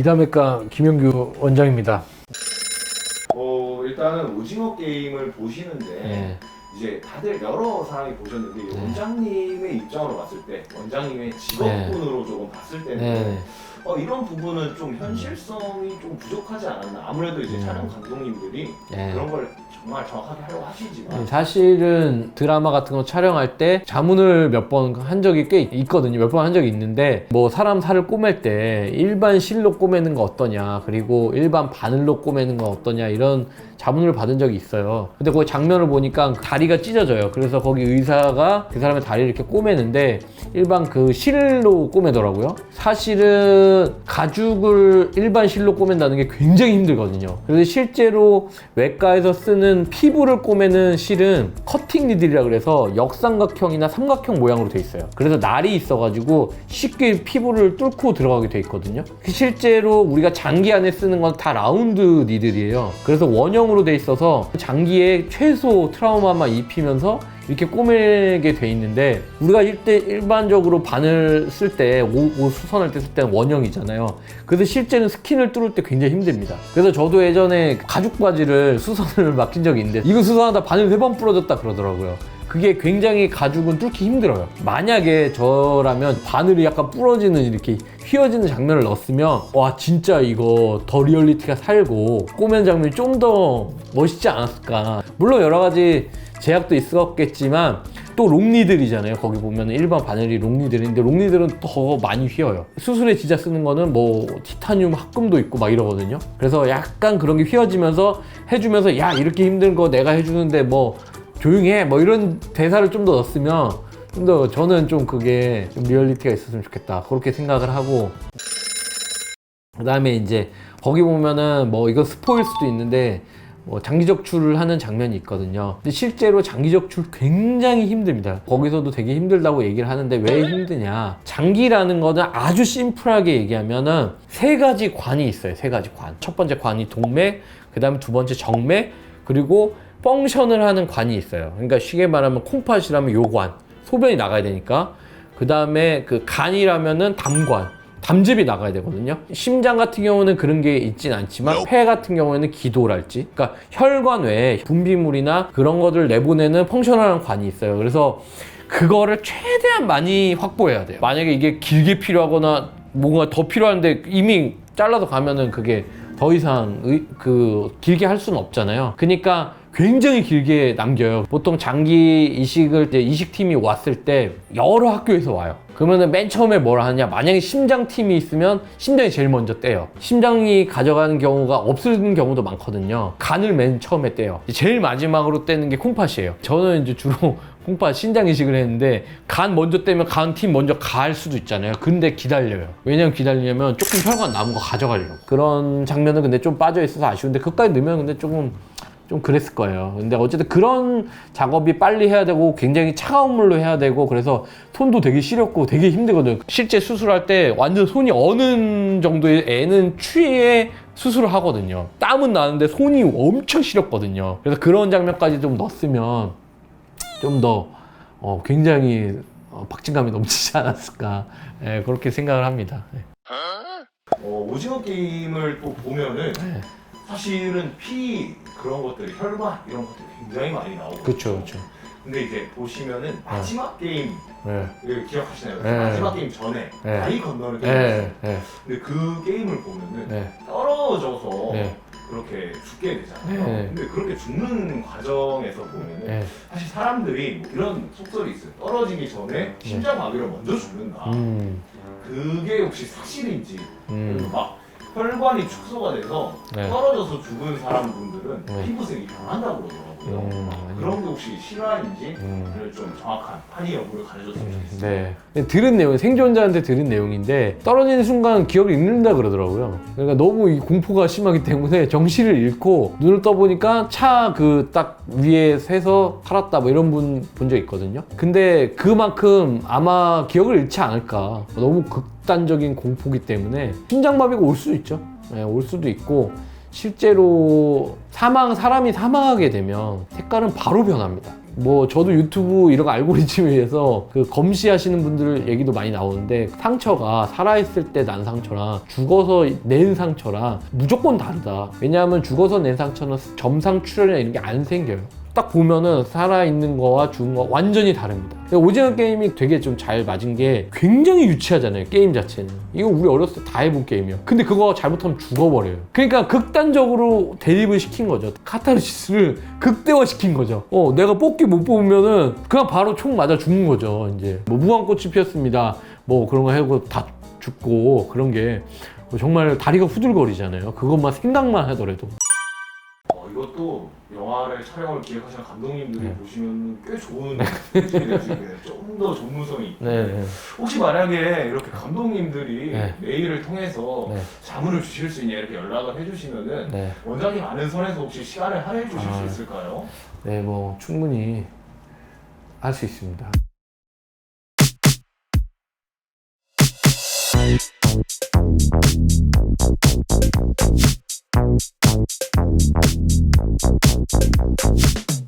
이담외과 김영규 원장입니다. 어 일단은 오징어 게임을 보시는데 네. 이제 다들 여러 사람이 보셨는데 이 네. 원장님의 입장으로 봤을 때 원장님의 직업군으로 조금 봤을 때는 네. 어, 이런 부분은 좀 현실성이 좀 부족하지 않았나 아무래도 이제 음. 촬영 감독님들이 네. 그런 걸 정말 정확하게 하려고 하시지만 사실은 드라마 같은 거 촬영할 때 자문을 몇 번 한 적이 꽤 있거든요. 몇 번 한 적이 있는데 뭐 사람 살을 꼬맬 때 일반 실로 꼬매는 거 어떠냐 그리고 일반 바늘로 꼬매는 거 어떠냐 이런 자문을 받은 적이 있어요. 근데 그 장면을 보니까 다리가 찢어져요. 그래서 거기 의사가 그 사람의 다리를 이렇게 꼬매는데 일반 그 실로 꼬매더라고요. 사실은 가죽을 일반 실로 꼬맨다는 게 굉장히 힘들거든요. 그래서 실제로 외과에서 쓰는 피부를 꼬매는 실은 커팅 니들이라 그래서 역삼각형이나 삼각형 모양으로 돼 있어요. 그래서 날이 있어가지고 쉽게 피부를 뚫고 들어가게 돼 있거든요. 실제로 우리가 장기 안에 쓰는 건 다 라운드 니들이에요. 그래서 원형으로 돼 있어서 장기에 최소 트라우마만 입히면서 이렇게 꼬매게 돼 있는데 우리가 일대 일반적으로 바늘 쓸때옷 수선할 때 쓸 때는 원형이잖아요. 그래서 실제는 스킨을 뚫을 때 굉장히 힘듭니다. 그래서 저도 예전에 가죽 바지를 수선을 맡긴 적이 있는데 이거 수선하다 바늘 세 번 부러졌다 그러더라고요. 그게 굉장히 가죽은 뚫기 힘들어요. 만약에 저라면 바늘이 약간 부러지는 이렇게 휘어지는 장면을 넣었으면 와 진짜 이거 더 리얼리티가 살고 꼬맨 장면이 좀 더 멋있지 않았을까. 물론 여러 가지 제약도 있었겠지만 또 롱니들이잖아요. 거기 보면 일반 바늘이 롱니들인데 롱니들은 더 많이 휘어요. 수술에 진짜 쓰는 거는 뭐 티타늄 합금도 있고 막 이러거든요. 그래서 약간 그런 게 휘어지면서 해주면서 야 이렇게 힘든 거 내가 해주는데 뭐 조용히 해뭐 이런 대사를 좀 더 넣었으면 좀 더 저는 좀 그게 좀 리얼리티가 있었으면 좋겠다 그렇게 생각을 하고 그 다음에 이제 거기 보면은 뭐 이거 스포일 수도 있는데 뭐 장기 적출을 하는 장면이 있거든요. 근데 실제로 장기 적출 굉장히 힘듭니다. 거기서도 되게 힘들다고 얘기를 하는데 왜 힘드냐? 장기라는 거는 아주 심플하게 얘기하면은 세 가지 관이 있어요. 세 가지 관. 첫 번째 관이 동맥, 그 다음에 두 번째 정맥, 그리고 펑션을 하는 관이 있어요. 그러니까 쉽게 말하면 콩팥이라면 요관, 소변이 나가야 되니까. 그 다음에 그 간이라면은 담관. 담즙이 나가야 되거든요. 심장 같은 경우는 그런 게 있진 않지만 폐 같은 경우에는 기도랄지, 그러니까 혈관 외에 분비물이나 그런 것들 내보내는 펑셔널한 관이 있어요. 그래서 그거를 최대한 많이 확보해야 돼요. 만약에 이게 길게 필요하거나 뭔가 더 필요한데 이미 잘라서 가면은 그게 더 이상 의- 그 길게 할 수는 없잖아요. 그러니까 굉장히 길게 남겨요. 보통 장기 이식을 이제 이식팀이 왔을 때 여러 학교에서 와요. 그러면은 맨 처음에 뭘 하냐? 만약에 심장팀이 있으면 심장이 제일 먼저 떼요. 심장이 가져가는 경우가 없는 경우도 많거든요. 간을 맨 처음에 떼요. 제일 마지막으로 떼는 게 콩팥이에요. 저는 이제 주로 콩팥 신장 이식을 했는데 간 먼저 떼면 간 팀 먼저 갈 수도 있잖아요. 근데 기다려요. 왜냐면 기다리냐면 조금 혈관 남은 거 가져가려고. 그런 장면은 근데 좀 빠져 있어서 아쉬운데 그까지 넣으면 근데 조금 좀 그랬을 거예요. 근데 어쨌든 그런 작업이 빨리 해야 되고 굉장히 차가운 물로 해야 되고 그래서 손도 되게 시렵고 되게 힘들거든요. 실제 수술할 때 완전 손이 어느 정도의 애는 취해 수술을 하거든요. 땀은 나는데 손이 엄청 시렵거든요. 그래서 그런 장면까지 좀 넣었으면 좀더 어, 굉장히 어, 박진감이 넘치지 않았을까 예, 그렇게 생각을 합니다. 예. 어, 오징어 게임을 또 보면은 네. 사실은 피 그런 것들이 혈관 이런 것들이 굉장히 많이 나오고 그렇죠, 그렇죠. 근데 이제 보시면은 마지막 게임 예, 기억하시나요? 네. 마지막 게임 전에 네. 다리 건너는 게임 예, 예, 근데 그 게임을 보면은 예, 떨어져서 예, 그렇게 죽게 되잖아요. 네. 근데 그렇게 죽는 과정에서 보면은 예. 사실 사람들이 뭐 이런 속설이 있어요. 떨어지기 전에 심장마비로 먼저 죽는다. 네. 음, 그게 혹시 사실인지 음, 그리고 막 혈관이 축소가 돼서 네. 떨어져서 죽은 사람분들은 네. 피부색이 변한다고 그러더라고요. 음, 그런 게 혹시 실화인지 음. 좀 정확한 한의 연구를 가져줬으면 좋겠습니다. 네. 근데 들은 내용, 생존자한테 들은 내용인데 떨어지는 순간 기억을 잃는다 그러더라고요. 그러니까 너무 이 공포가 심하기 때문에 정신을 잃고 눈을 떠보니까 차 그 딱 위에 새서 살았다 뭐 이런 분 본 적 있거든요. 근데 그만큼 아마 기억을 잃지 않을까. 너무 극 단적인 공포기 때문에 심장마비가 올 수도 있죠. 네, 올 수도 있고 실제로 사망 사람이 사망하게 되면 색깔은 바로 변합니다. 뭐 저도 유튜브 이런 거 알고리즘에 의해서 그 검시하시는 분들 얘기도 많이 나오는데 상처가 살아있을 때 난 상처랑 죽어서 낸 상처랑 무조건 다르다. 왜냐하면 죽어서 낸 상처는 점상 출혈이나 이런 게 안 생겨요. 딱 보면은 살아있는 거와 죽은 거 완전히 다릅니다. 오징어 게임이 되게 좀 잘 맞은 게 굉장히 유치하잖아요. 게임 자체는. 이거 우리 어렸을 때 다 해본 게임이야. 근데 그거 잘못하면 죽어버려요. 그러니까 극단적으로 대립을 시킨 거죠. 카타르시스를 극대화 시킨 거죠. 어, 내가 뽑기 못 뽑으면은 그냥 바로 총 맞아 죽는 거죠. 이제 뭐 무한꽃이 피었습니다. 뭐 그런 거 하고 다 죽고 그런 게 정말 다리가 후들거리잖아요. 그것만 생각만 하더라도. 어, 이것도 영화를 촬영을 기획하시는 감독님들이 네. 보시면 꽤 좋은 팁이 될수 있겠네요. 좀더 전문성이 있고. 네. 혹시 만약에 이렇게 감독님들이 네. 메일을 통해서 네. 자문을 주실 수 있냐 이렇게 연락을 해주시면은 네. 원장님 아는 선에서 혹시 시간을 할애해 주실 아. 수 있을까요? 네, 뭐 충분히 할 수 있습니다. Thank you.